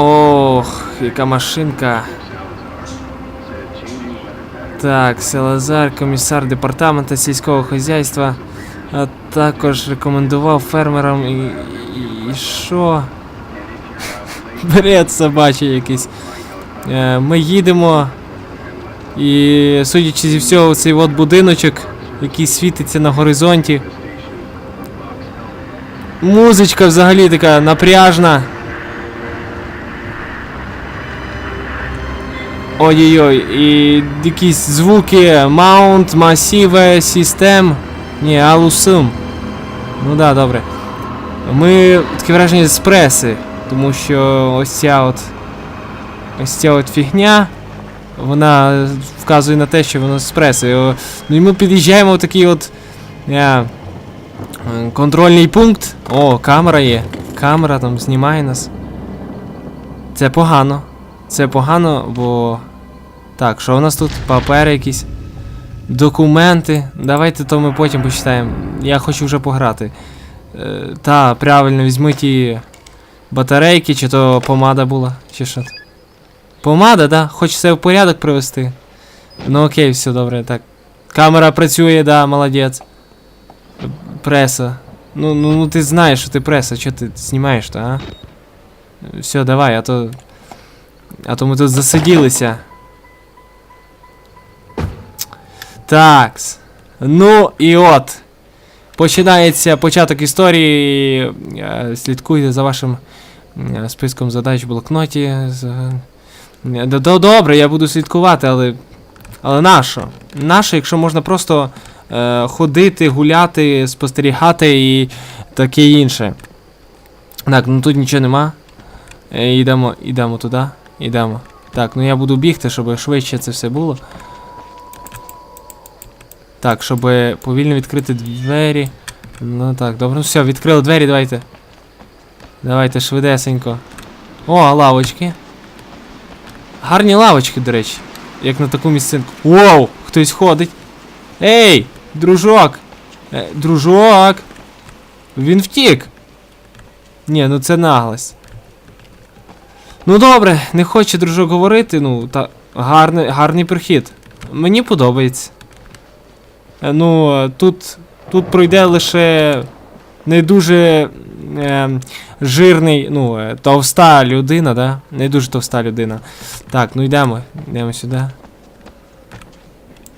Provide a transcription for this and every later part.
Ох, яка машинка. Так, Селазар, комісар департаменту сільського хазяйства, а також рекомендував фермерам і. і- і що? Бред собачий якийсь. Е, Ми їдемо. І судячи зі всього, цей от будиночок, який світиться на горизонті. Музичка взагалі така напряжна. Ой-ой-ой, і якісь звуки Mount, Massive, System. Ні, Alusum. Ну да, добре. Ми таке враження з преси, тому що ось ця от. Ось ця от фігня. Вона вказує на те, що воно з преси. Ну і ми під'їжджаємо в такий от. е, е, контрольний пункт. О, камера є. Камера там знімає нас. Це погано. Це погано, бо. Так, що у нас тут? Папери якісь. Документи. Давайте то ми потім почитаємо. Я хочу вже пограти. Е, та, правильно, візьми ті батарейки, чи то помада була, чи що. Помада, да? Хочеш все в порядок привести. Ну окей, все добре, так. Камера працює, да, молодець. Преса. Ну, ну, ну ти знаєш, що ти преса, що ти знімаєш то, а? Все, давай, а то. А то ми тут засиділися. Такс. Ну і от. Починається початок історії. Е, Слідкуйте за вашим е, списком задач в блокноті. Е, Добре, я буду слідкувати, але. Але нащо? Нащо, якщо можна просто е, ходити, гуляти, спостерігати і таке інше. Так, ну тут нічого нема. Йдемо, йдемо туди. Йдемо. Так, ну я буду бігти, щоб швидше це все було. Так, щоб повільно відкрити двері. Ну так, добре, ну все, відкрили двері, давайте. Давайте швидесенько. О, лавочки. Гарні лавочки, до речі. Як на таку місцинку. Воу! Хтось ходить. Ей! Дружок! Е, дружок! Він втік. Ні, ну це наглость. Ну добре, не хоче дружок говорити, ну, та гарний, гарний прихід. Мені подобається. Е, Ну, е, тут, тут пройде лише не дуже е, жирний, ну, е, товста людина, да? Не дуже товста людина. Так, ну йдемо. Йдемо сюди.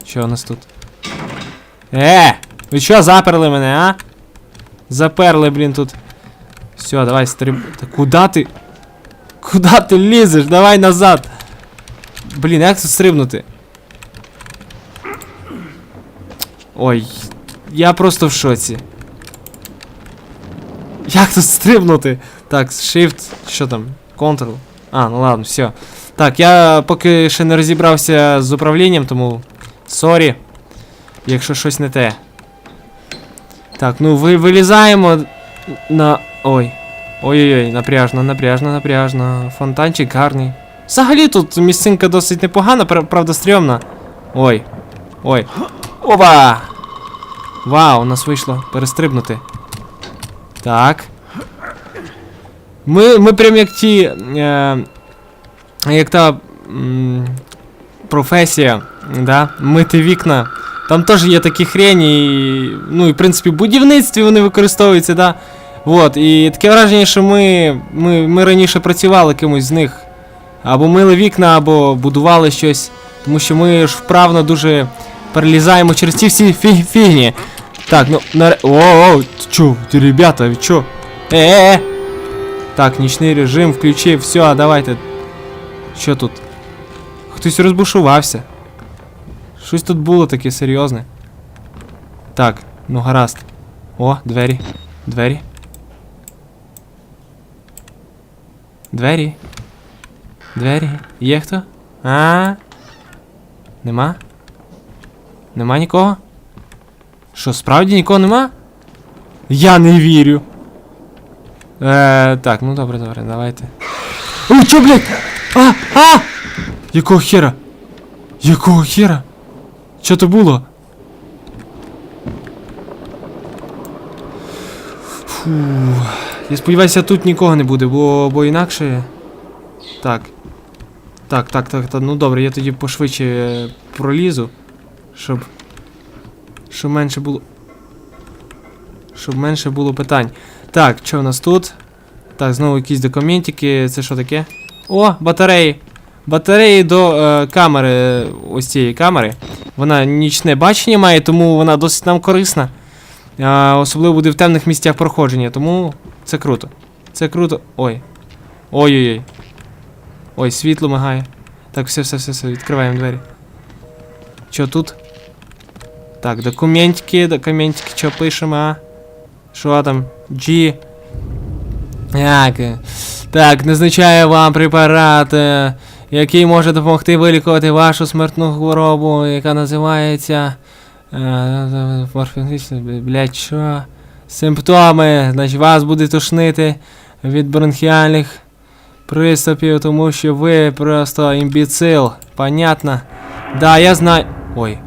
Що у нас тут? Е! Ви що заперли мене, а? Заперли, блін, тут. Все, давай стриб. Та куди ти? Куди ти лізеш? Давай назад. Блін, як тут стрибнути? Ой, я просто в шоці. Як тут стрибнути? Так, Shift, що там? Ctrl. А, ну ладно, все. Так, я поки ще не розібрався з управлінням, тому. Сорі. Якщо щось не те. Так, ну ви вилізаємо на. Ой. Ой-ой-ой, напряжно, напряжно, напряжно. Фонтанчик гарний. Взагалі тут місцинка досить непогана, правда стрьомна. Ой. Ой. Опа! Вау, у нас вийшло перестрибнути. Так. Ми, ми прям як ті. Е, як та. М, професія, да? Мити вікна. Там теж є такі хрені, і, ну і в принципі будівництві вони використовуються, да. Вот, і таке враження, що ми, ми, ми раніше працювали кимось з них. Або мили вікна, або будували щось. Тому що ми ж вправно дуже перелізаємо через ці всі фі фігні. Так, ну на. О, о, ти, ребята, ви чо? Е-е-е! Так, нічний режим включив, все, давайте. Що тут? Хтось розбушувався. Щось тут було таке серйозне. Так, ну гаразд. О, двері. Двері. Двері. Двері. Є хто? А? Нема? Нема нікого? Що, справді нікого нема? Я не вірю. Е, так, ну добре, добре, давайте. О, чо, блядь? А! А! Якого хера? Якого хера? Що то було? Фу. Я сподіваюся, тут нікого не буде, бо, бо інакше. Так. Так, так, так, так. Ну добре, я тоді пошвидше пролізу. Щоб. Щоб менше було. Щоб менше було питань. Так, що в нас тут? Так, знову якісь документики. Це що таке? О, батареї. Батареї до е, камери, е, ось цієї камери. Вона нічне бачення має, тому вона досить нам корисна. А, особливо буде в темних місцях проходження, тому це круто. Це круто. Ой. Ой-ой-ой. Ой, світло мигає. Так, все, все, все, все, відкриваємо двері. Що тут? Так, документики, документики, що пишемо, а? Що там? G. Так. е, Так, назначаю вам препарат, е, який може допомогти вилікувати вашу смертну хворобу, яка називається. е, морфінгічна, Блять, що? Симптоми. Значить, вас буде тошнити від бронхіальних приступів, тому що ви просто імбіцил. Понятно? Да, я знаю. Ой.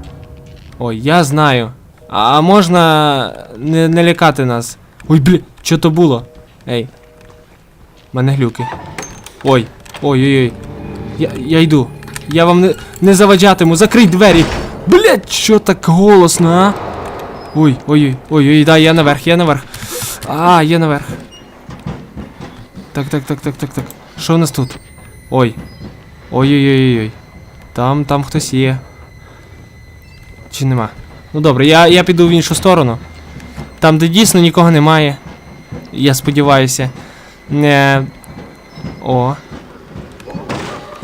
Ой, я знаю. А можна не, не лякати нас? Ой, бля, що то було? Ей. Мене глюки. Ой. Ой-ой-ой. Я, я йду. Я вам не, не заваджатиму. Закрий двері. Блять, що так голосно, а? Ой, ой-ой, ой-ой, да, я наверх, я наверх. А, я наверх. Так, так, так, так, так, так. Що у нас тут? Ой. Ой-ой-ой-ой. Там, там хтось є. Чи нема? Ну добре, я, я піду в іншу сторону. Там, де дійсно нікого немає. Я сподіваюся. Не. О.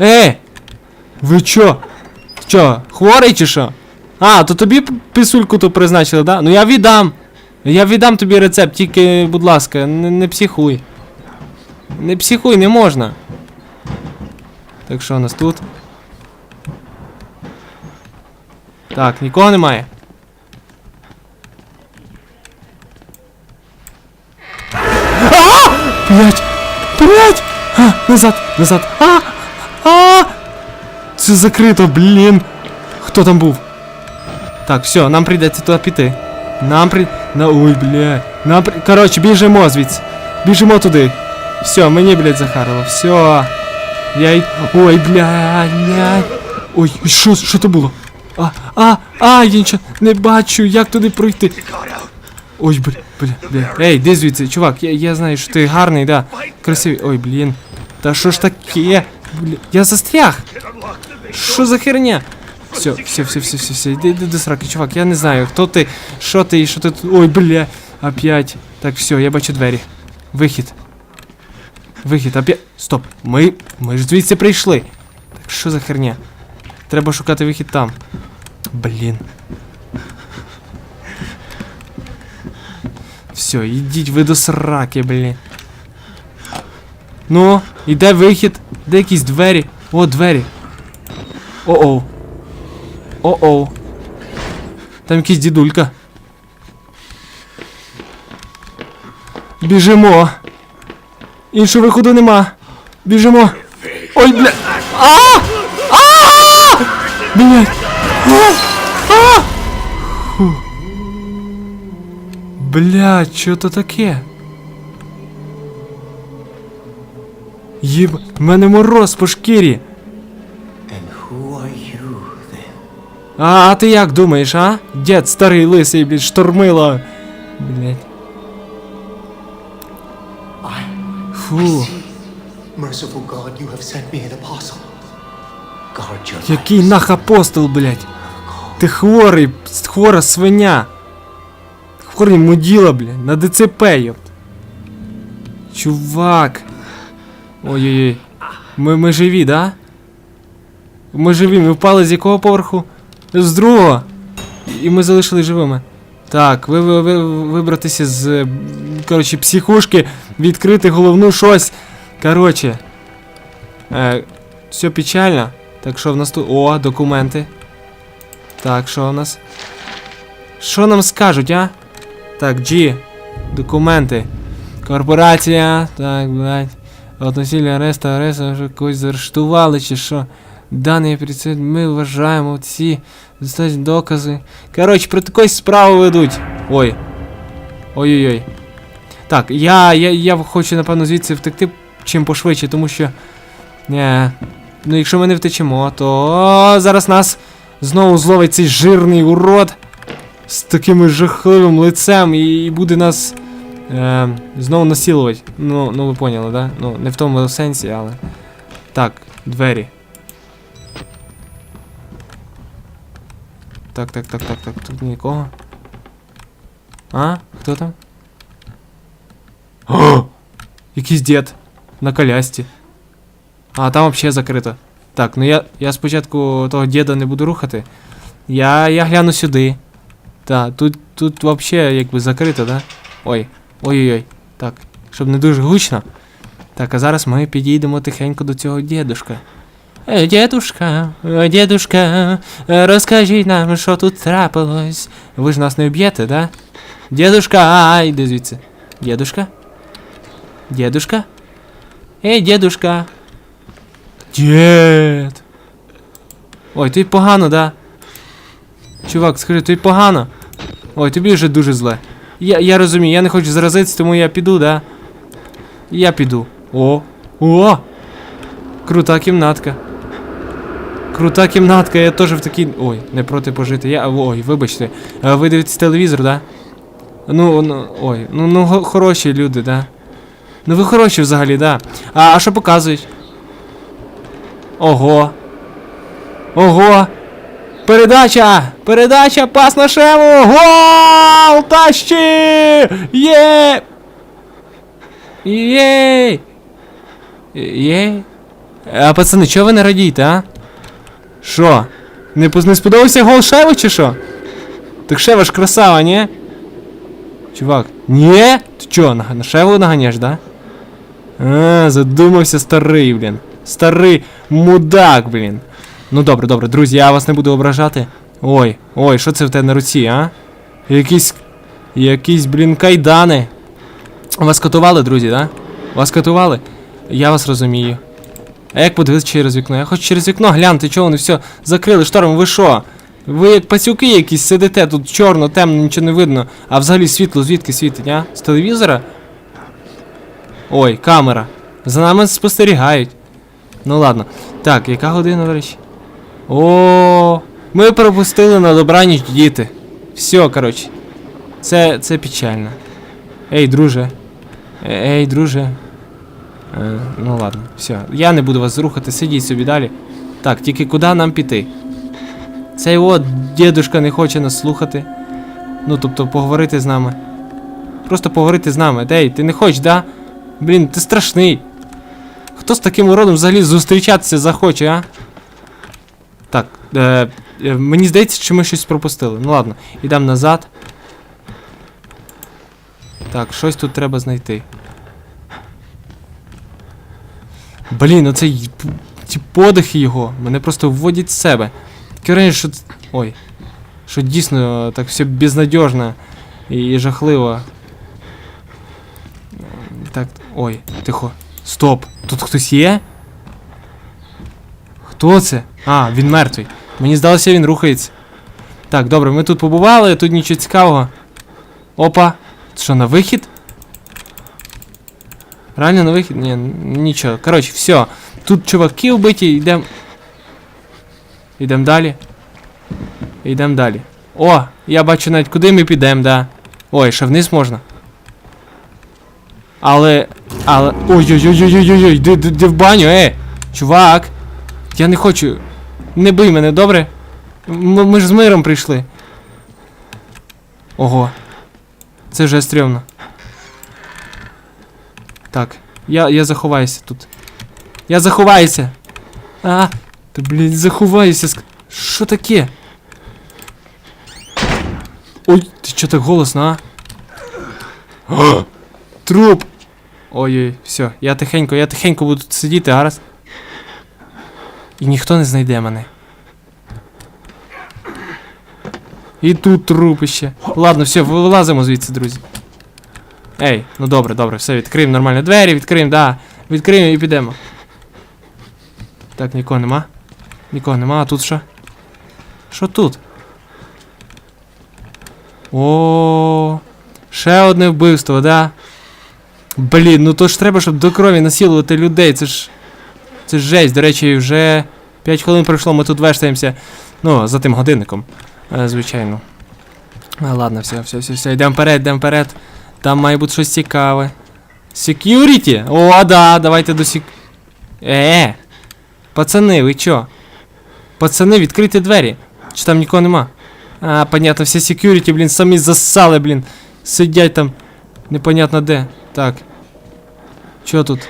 Е! Ви чо? Що, хворий чи що? А, то тобі писульку то призначили, да? Ну я віддам. Я віддам тобі рецепт, тільки, будь ласка, не, не психуй. Не психуй, не можна. Так що у нас тут? Так, нікого немає. А! Блять! Блять! А, назад! Назад! А! А! Це закрито, блін! Хто там був? Так, все, нам прийдеться туди піти. Нам при... На... Ой, блядь. Нам при... Коротше, біжимо звідси. Біжимо туди. Все, мені, блядь, захарило. Все. Я й... Ой, блядь, блядь. Ой, що, що то було? А, а, а, я нічого не бачу, як туди пройти. Ой, бля, бля, бля. Ей, де звідси, чувак, я, я знаю, що ти гарний, да. Красивий. Ой, блін. Та що ж таке? Бля, я застряг. Що за херня? Все, все, все, все, все, все, іди, іди до сраки, чувак, я не знаю, хто ти, що ти що ти тут. Ой, бля, опять. Так, все, я бачу двері. Вихід. Вихід, опять. Стоп. Ми. Ми ж звідси прийшли. Так що за херня? Треба шукати вихід там. Блін. Все, ідіть ви до сраки, блін. Ну, і де вихід? Де якісь двері? О, двері. О-оу. О-оу. Там якийсь дідулька. Біжимо. Іншого виходу нема. Біжимо. Ой, бля. А! А! Блядь. Блядь, що то таке? В мене мороз по шкірі. А, а ти як думаєш, а? Дід старий лисий, блядь, штормила. Блядь. Фу. Який нах апостол, блядь. Ти хворий, хвора свиня. Хворий муділа, блядь, на ДЦП, йопт. Чувак. Ой-ой-ой. Ми, ми живі, да? Ми живі, ми впали з якого поверху? З другого. І ми залишили живими. Так, ви, ви, ви вибратися з. Коротше, психушки, відкрити головну щось. Коротше. Е, все печально. Так що в нас тут. О, документи. Так, що у нас? Що нам скажуть, а? Так, G. Документи. Корпорація. Так, блядь. Относили ареста, ареста, вже когось заарештували чи що. Даний приціль ми вважаємо ці достатні докази. Коротше, про якусь справу ведуть. Ой. Ой-ой-ой. Так, я, я, я хочу, напевно, звідси втекти чим пошвидше, тому що Ні. Ну, якщо ми не втечемо, то зараз нас знову зловить цей жирний урод з таким жахливим лицем і, буде нас е, знову насилувати. Ну, ну ви поняли, да? Ну, не в тому сенсі, але. Так, двері. Так, так, так, так, так, тут нікого. А? Хто там? О! Якийсь дід на колясці. А, там взагалі закрито. Так, ну я, я спочатку того діда не буду рухати. Я, я гляну сюди. Так, тут, тут взагалі якби закрито, да? Ой. Ой-ой-ой. Так, щоб не дуже гучно. Так, а зараз ми підійдемо тихенько до цього дідушка. Е, Дідушка, е, дідушка, е, розкажіть нам, що тут трапилось. Ви ж нас не вб'єте, да? Дідушка, ай, йди звідси. Дідушка? Дедушка? Ей, дедушка. Дед. Ой, тобі погано, да? Чувак, скажи, тобі погано? Ой, тобі вже дуже зле. Я, я розумію, я не хочу заразитися, тому я піду, да? Я піду. О! О! Крута кімнатка. Крута кімнатка, я теж в такій. Ой, не проти пожити. Я. Ой, вибачте. Ви дивитесь телевізор, да? Ну, ну, ой, ну, ну хороші люди, да? Ну ви хороші взагалі, да. А, а що показують? Ого. Ого. Передача! Передача пас на шему! Гол! Тащи! Є! Єй! Єй! А пацани, чого ви не радієте, а? Що? Не, не сподобався гол Шева чи що? Так Шева ж красава, ні? Чувак. Ні? Ти чо, на, на Шеву наганяш, да? А, задумався старий, блін. Старий мудак, блін. Ну добре, добре, друзі, я вас не буду ображати. Ой, ой, що це в тебе на руці, а? Якісь. Якісь, блін, кайдани. Вас катували, друзі, да? Вас катували? Я вас розумію. А як подивитися через вікно? Я хочу через вікно глянути, чого вони все закрили штормом, ви що? Ви як пацюки якісь сидите, тут чорно, темно, нічого не видно. А взагалі світло звідки світить, а? З телевізора? Ой, камера. За нами спостерігають. Ну ладно. Так, яка година, до речі? О, ми пропустили на добраніч діти. Все, коротше. Це, це печально. Ей, друже. Е- Ей, друже. Е, ну ладно, все. Я не буду вас рухати, сидіть собі далі. Так, тільки куди нам піти? Цей от дідушка не хоче нас слухати. Ну, тобто, поговорити з нами. Просто поговорити з нами. Ей, ти не хочеш, да? Блін, ти страшний. Хто з таким уродом взагалі зустрічатися захоче, а? Так, е, е, мені здається, що ми щось пропустили. Ну ладно, ідемо назад. Так, щось тут треба знайти. Блін, оцей ці подихи його мене просто вводять в себе. Таке враження, що. Ой. Що дійсно так все безнадіжно і жахливо. Так, ой, тихо. Стоп. Тут хтось є? Хто це? А, він мертвий. Мені здалося, він рухається. Так, добре, ми тут побували, тут нічого цікавого. Опа. Що, на вихід? Реально на вихід? Ні, нічого. Коротше, все. Тут чуваки вбиті, йдемо. Йдемо далі. Йдемо далі. О, я бачу навіть куди ми підемо, да. Ой, ще вниз можна. Але. Але. Ой-ой-ой-ой-ой-ой, де, де в баню, е! Чувак! Я не хочу. Не бий мене, добре? М- ми ж з миром прийшли. Ого. Це вже стрьомно. Так, я, я заховаюся тут. Я заховаюся. А, та блін, заховаюся. Що таке? Ой, ти чо так голосно, а? Труп! Ой-ой, все, я тихенько, я тихенько буду тут сидіти, гаразд. І ніхто не знайде мене. І тут трупище. Ладно, все, вилазимо звідси, друзі. Ей, ну добре, добре, все, відкриємо нормально двері, відкриємо, да. Відкриємо і підемо. Так, нікого нема. Нікого нема, а тут що? Що тут? О, ще одне вбивство, да? Блін, ну то ж треба, щоб до крові насилувати людей, це ж. Це ж жесть, до речі, вже 5 хвилин пройшло, ми тут вештаємося. Ну, за тим годинником. Е, звичайно. Ладно, все, все, все, все, йдемо вперед, йдемо вперед. Там має бути щось цікаве. Security? О, да, давайте до сек... Е, пацани, ви чо? Пацани, відкрийте двері. Чи там нікого нема? А, понятно, всі security, блін, самі засали, блін. Сидять там. Непонятно де. Так. Що тут?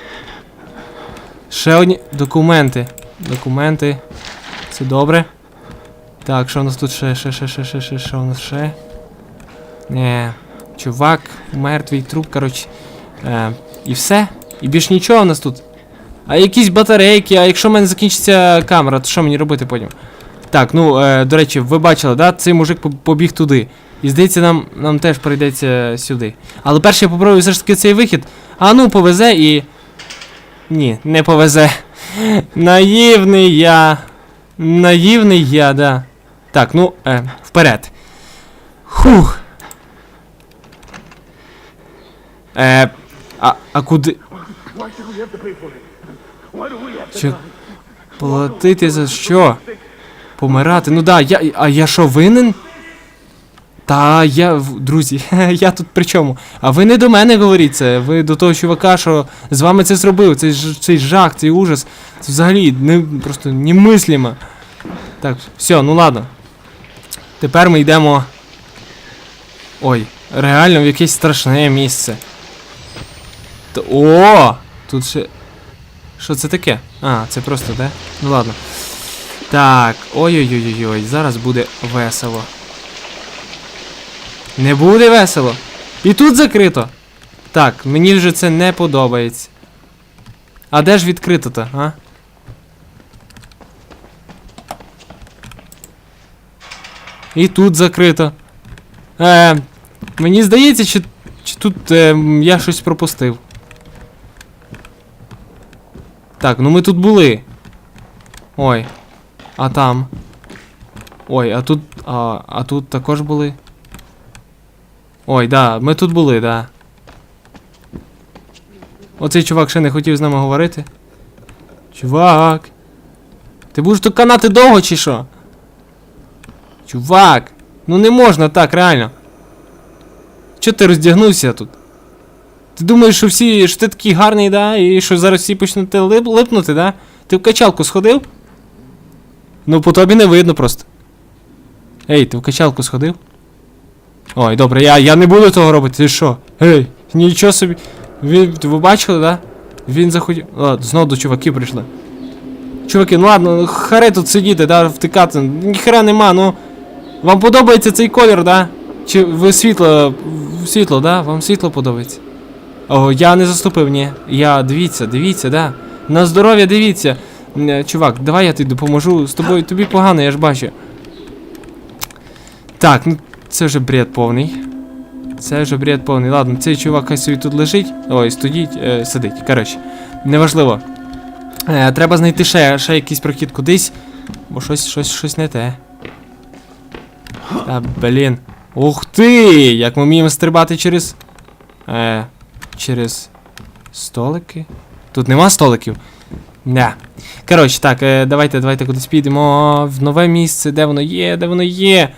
Ще одні документи. Документи. Це добре. Так, що у нас тут ще, ще, ще, ще, ще, ще, що у нас ще? Не. Чувак, мертвий труп, коротше. Е, і все. І більш нічого у нас тут. А якісь батарейки, а якщо в мене закінчиться камера, то що мені робити потім? Так, ну, е, до речі, ви бачили, да? Цей мужик побіг туди. І здається, нам, нам теж прийдеться сюди. Але перше я попробую все ж таки цей вихід. А ну, повезе і. Ні, не повезе. Наївний я. Наївний я, да. Так, ну, е, вперед. Хух. Е, а, а куди? Чи платити за що? Помирати? Ну да, я. А я що, винен? Та я, друзі, я тут при чому? А ви не до мене говоріть це, ви до того чувака, що з вами це зробив, цей, цей жах, цей ужас. Це взагалі не, просто немислимо. Так, все, ну ладно. Тепер ми йдемо. Ой, реально в якесь страшне місце. Т- О! Тут ще. Що це таке? А, це просто, де? Ну ладно. Так, ой-ой-ой-ой, зараз буде весело. Не буде весело. І тут закрито. Так, мені вже це не подобається. А де ж відкрито-то, а? І тут закрито. Е, мені здається, чи, чи тут е, я щось пропустив. Так, ну ми тут були. Ой. А там. Ой, а тут. А, а тут також були. Ой, да, ми тут були, да. Оцей чувак ще не хотів з нами говорити. Чувак. Ти будеш тут канати довго чи що? Чувак. Ну не можна так, реально. Чого ти роздягнувся тут? Ти думаєш, що всі, що ти такий гарний, да? І що зараз всі почнуть лип, липнути, да? Ти в качалку сходив? Ну, по тобі не видно просто. Ей, ти в качалку сходив? Ой, добре, я, я не буду того робити, ти що? Ей, нічого собі. Він, ви бачили, да? Він захотів. Ладно, знову до чуваків прийшли. Чуваки, ну ладно, ну, харе тут сидіти, да, втикати. Ніхера нема, ну. Вам подобається цей колір, да? Чи ви світло. Світло, да? Вам світло подобається? О, я не заступив, ні. Я дивіться, дивіться, да. На здоров'я дивіться. Е, Чувак, давай я тобі допоможу. З тобою тобі погано, я ж бачу. Так, ну це вже бред повний. Це вже бред повний. Ладно, цей чувак хай собі тут лежить. Ой, стоїть, е, сидить. Коротше, неважливо. Е, треба знайти ще, ще якийсь прохід кудись. Бо щось, щось, щось не те. Та, блін. Ух ти! Як ми вміємо стрибати через. Е, через столики? Тут нема столиків? Не. Коротше, так, е, давайте, давайте кудись підемо в нове місце, де воно є, де воно є.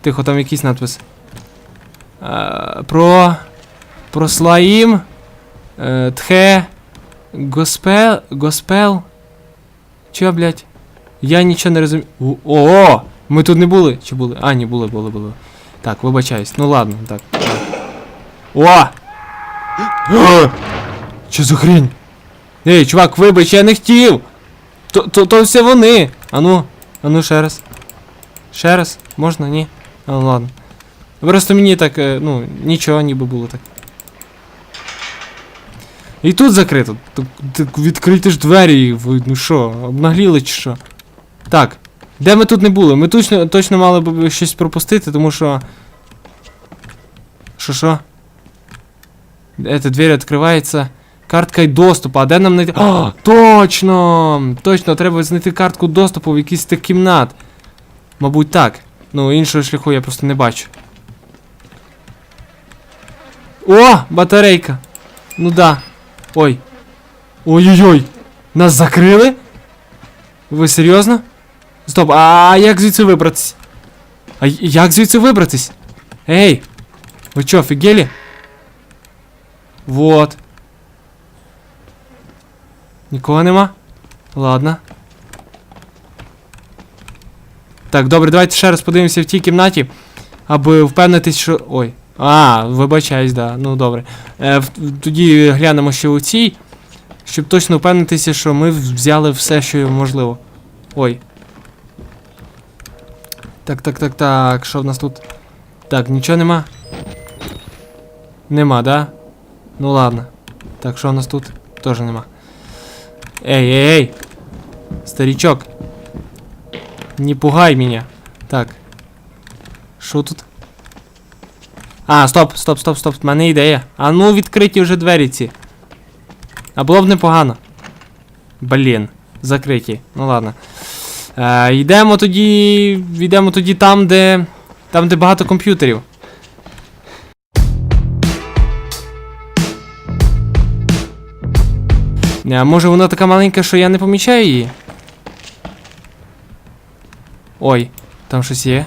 Тихо, там якийсь надпис. Е, про. Про слаїм. Е, тхе. Госпел. Госпел. Чо, блядь? Я нічого не розумію. О! Ми тут не були? Чи були? А, ні, були, були, були. Так, вибачаюсь. Ну ладно, так. О! Що за хрень? Ей, чувак, вибач, я не хотів! То, то, то все вони. Ану, ану ще раз. Ще раз? Можна? Ні? А, ну ладно. Просто мені так, е, ну, нічого ніби було так. І тут закрито. Так, відкрийте ж двері, ну що, обнагліли чи що? Так. Де ми тут не були? Ми точно, точно мали б щось пропустити, тому що. Що що? Эта дверь відкривається. Картка доступу. А де нам знайти. А, точно! Точно, треба знайти картку доступу в якійсь тих кімнат. Мабуть, так. Ну, іншого шляху я просто не бачу. О! Батарейка! Ну да. Ой. Ой-ой-ой! Нас закрили? Ви серйозно? Стоп, а як звідси вибратись? А як звідси вибратись? Ей! Ви чо, офігели? Вот. Нікого нема? Ладно. Так, добре, давайте ще раз подивимося в тій кімнаті, аби впевнитись, що. Ой. А, вибачаюсь, да. Ну добре. Е, в- тоді глянемо ще у цій, щоб точно впевнитися, що ми взяли все, що можливо. Ой. Так, так, так, так. Що в нас тут? Так, нічого нема. Нема, да? Ну ладно. Так, що у нас тут? Тоже нема. Ей, ей, ей! Старичок. Не пугай меня. Так. Що тут? А, стоп, стоп, стоп, стоп. В мене ідея. А ну відкриті вже двері ці. А було б непогано. Блін, закриті. Ну ладно. Е, йдемо тоді. Йдемо тоді там, де. Там, де багато комп'ютерів. А може вона така маленька, що я не помічаю її? Ой, там щось є.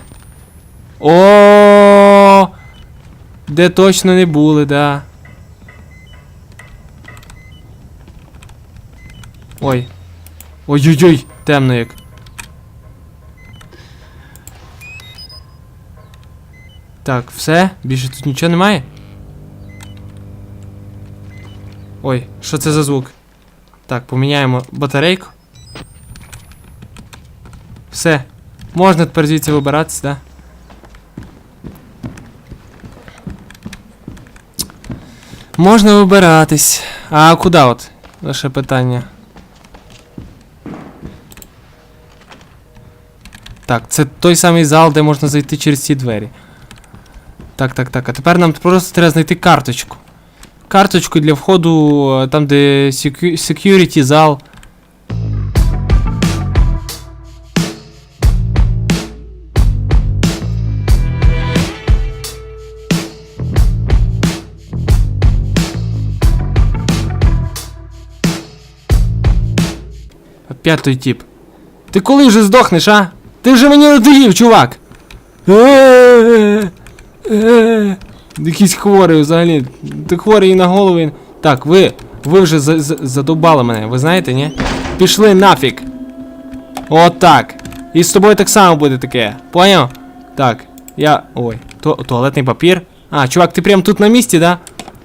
О, де точно не були, да. Ой. Ой-ой-ой, темно як. Так, все? Більше тут нічого немає? Ой, що це за звук? Так, поміняємо батарейку. Все. Можна тепер звідси вибиратися, да? Можна вибиратись. А куди от? Лише питання. Так, це той самий зал, де можна зайти через ці двері. Так, так, так. А тепер нам просто треба знайти карточку. Карточку для входу е, там, де secu- security зал. Опять той тип. Ти коли вже здохнеш, а? Ти вже мені надоїв, чувак. Е-е-е. Якийсь хворий взагалі. Ти хворий на голову. Так, ви. Ви вже за- за- задовбали мене, ви знаєте, ні? Пішли нафіг. Отак. І з тобою так само буде таке. Поняв? Так. Я. Ой, то, туалетний папір. А, чувак, ти прям тут на місці, да?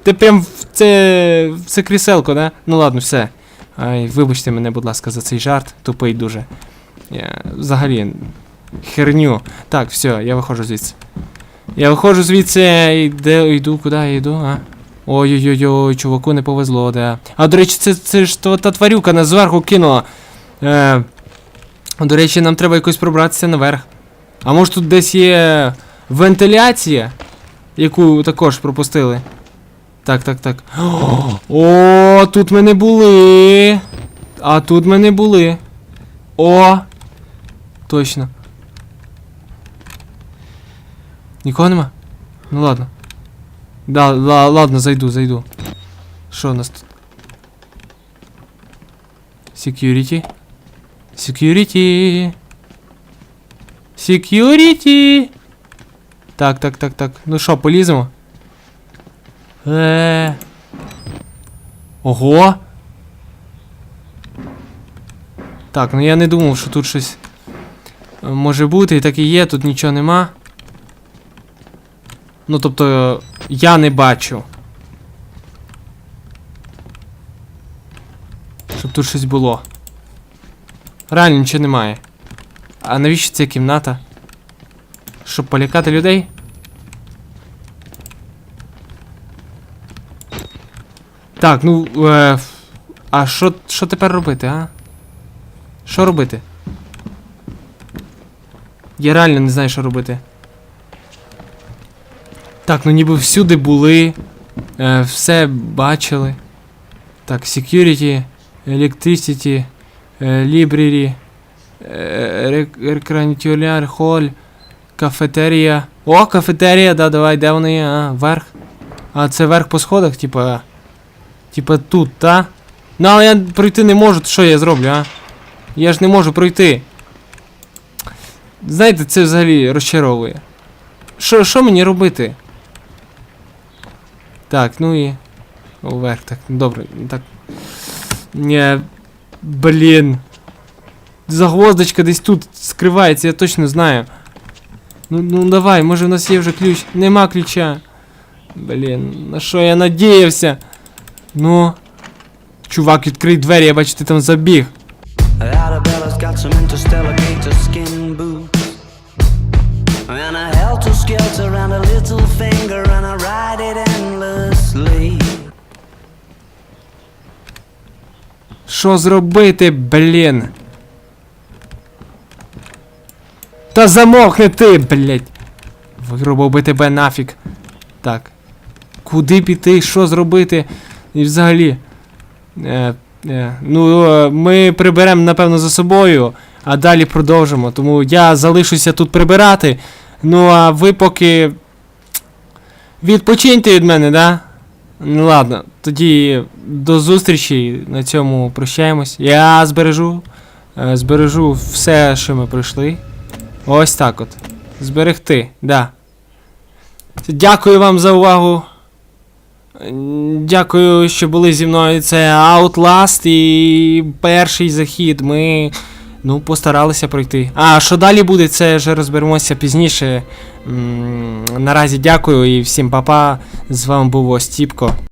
Ти прям в це. в це кріселко, да? Ну ладно, все. Ай, вибачте мене, будь ласка, за цей жарт. Тупий дуже. Я взагалі. Херню. Так, все, я виходжу звідси. Я виходжу звідси і де йду, куди я йду, а? Ой-ой-ой, чуваку не повезло, да. А до речі, це, це ж та тварюка нас зверху кинула. Е, до речі, нам треба якось пробратися наверх. А може тут десь є вентиляція, яку також пропустили. Так, так, так. О, тут ми не були. А тут ми не були. О! Точно. Нікого нема? Ну ладно. Да, ла, ладно, зайду, зайду. Що у нас тут? Security. Security. Security. Так, так, так, так. Ну що, поліземо? Е. Ого. Так, ну я не думав, що тут щось е, може бути, і так і є, тут нічого нема. Ну, тобто, я не бачу. Щоб тут щось було. Реально нічого немає. А навіщо ця кімната? Щоб полякати людей? Так, ну. Е, а що що тепер робити, а? Що робити? Я реально не знаю, що робити. Так, ну ніби всюди були. Е, все бачили. Так, security, electricity, е, library, е, recreational hall, кафетерія. О, кафетерія, да, давай, де вони? А, верх. А, це верх по сходах, типа. Типа тут, та? Ну, але я пройти не можу, то що я зроблю, а? Я ж не можу пройти. Знаєте, це взагалі розчаровує. Що мені робити? Так, ну і. Вверх, так, добре, так. Ні. Блін. Загвоздочка десь тут скривається, я точно знаю. Ну, ну давай, може в нас є вже ключ. Нема ключа. Блін, на що я надіявся? Ну. Чувак, відкрий двері, я бачу, ти там забіг. Що зробити, блін? Та замовкни ти, блядь. Вирубав би тебе нафіг. Так. Куди піти, що зробити? І взагалі. Е, е, ну, е, ми приберемо, напевно, за собою, а далі продовжимо. Тому я залишуся тут прибирати. Ну, а ви поки. Відпочиньте від мене, да? Ну ладно, тоді до зустрічі. На цьому прощаємось. Я збережу. е, Збережу все, що ми пройшли. Ось так от. Зберегти, да. Дякую вам за увагу. Дякую, що були зі мною. Це Outlast і перший захід. Ми. Ну, постаралися пройти. А що далі буде, це вже розберемося пізніше. М, Наразі дякую і всім па-па. З вами був Остіпко.